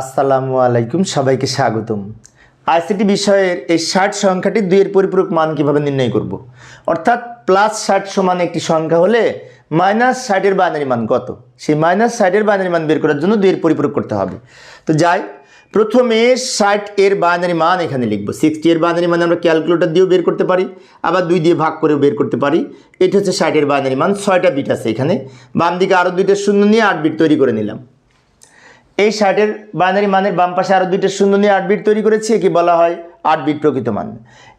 আসসালামু আলাইকুম, সবাইকে স্বাগতম। আইসিটি বিষয়ের এই ষাট সংখ্যাটি দুইয়ের পরিপূরক মান কীভাবে নির্ণয় করব। অর্থাৎ প্লাস ষাট সমান একটি সংখ্যা হলে মাইনাস ষাটের বাইনারি মান কত? সেই মাইনাস ষাটের বাইনারি মান বের করার জন্য দুইয়ের পরিপূরক করতে হবে। তো যাই, প্রথমে ষাট এর বাইনারি মান এখানে লিখব। সিক্সটি এর বাইনারি মান আমরা ক্যালকুলেটর দিয়েও বের করতে পারি, আবার দুই দিয়ে ভাগ করেও বের করতে পারি। এটা হচ্ছে ষাটের বাইনারি মান, ছয়টা বিট আছে এখানে। বাম দিকে আরও দুইটা শূন্য নিয়ে আট বিট তৈরি করে নিলাম। এই ষাটের বাইনারি মানের বাম পাশে আরও দুইটা শূন্য নিয়ে আট বিট তৈরি করেছি, একে বলা হয় আট বিট প্রকৃত মান।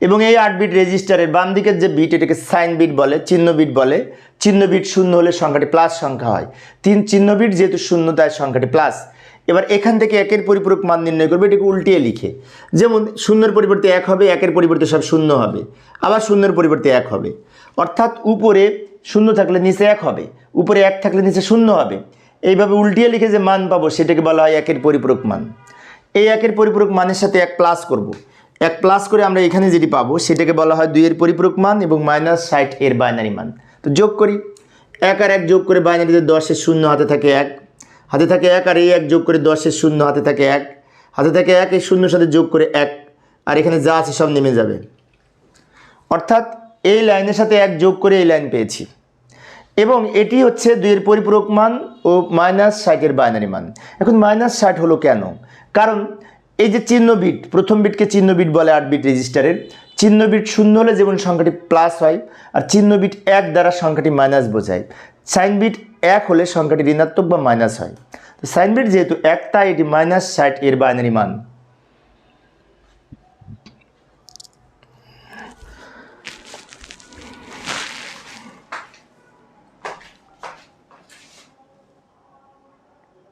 এবং এই আট বিট রেজিস্টারের বাম দিকের যে বিট এটাকে সাইন বিট বলে, চিহ্ন বিট বলে। চিহ্ন বিট শূন্য হলে সংখ্যাটি প্লাস সংখ্যা হয়। তিন চিহ্ন বিট যেহেতু শূন্য, তাই সংখ্যাটি প্লাস এবার এখান থেকে একের পরিপূরক মান নির্ণয় করবে, এটাকে উল্টিয়ে লিখে। যেমন শূন্যের পরিবর্তে এক হবে, একের পরিবর্তে সব শূন্য হবে। আবার শূন্যের পরিবর্তে এক হবে। অর্থাৎ উপরে শূন্য থাকলে নিচে এক হবে, উপরে এক থাকলে নিচে শূন্য হবে। এইভাবে উল্টিয়ে লিখে যে মান পাবো, সেটাকে বলা হয় একের পরিপূরক মান। এই একের পরিপূরক মানের সাথে এক প্লাস করব। এক প্লাস করে আমরা এখানে যেটি পাবো, সেটাকে বলা হয় দুইয়ের পরিপূরক মান এবং মাইনাস ষাট এর বাইনারি মান। তো যোগ করি। এক আর এক যোগ করে বাইনারিতে দশের শূন্য, হাতে থাকে এক। হাতে থাকে এক আর এই এক যোগ করে দশের শূন্য, হাতে থাকে এক। হাতে থাকে এক, এই শূন্যর সাথে যোগ করে এক। আর এখানে যা আছে সব নেমে যাবে। অর্থাৎ এই লাইনের সাথে এক যোগ করে এই লাইন পেয়েছি। এবং এটি হচ্ছে দুইয়ের পরিপূরক মান ও মাইনাস ষাটের বাইনারি মান। এখন মাইনাস ষাট হলো কেন? কারণ এই যে চিহ্ন বিট, প্রথম বিটকে চিহ্ন বিট বলে আট বিট রেজিস্টারের চিহ্ন বিট শূন্য হলে যেমন সংখ্যাটি প্লাস হয়, আর চিহ্ন বিট এক দ্বারা সংখ্যাটি মাইনাস বোঝায়। সাইন বিট এক হলে সংখ্যাটি ঋণাত্মক বা মাইনাস হয়। তো সাইন বিট যেহেতু এক, তাই এটি মাইনাস ষাট এর বাইনারি মান।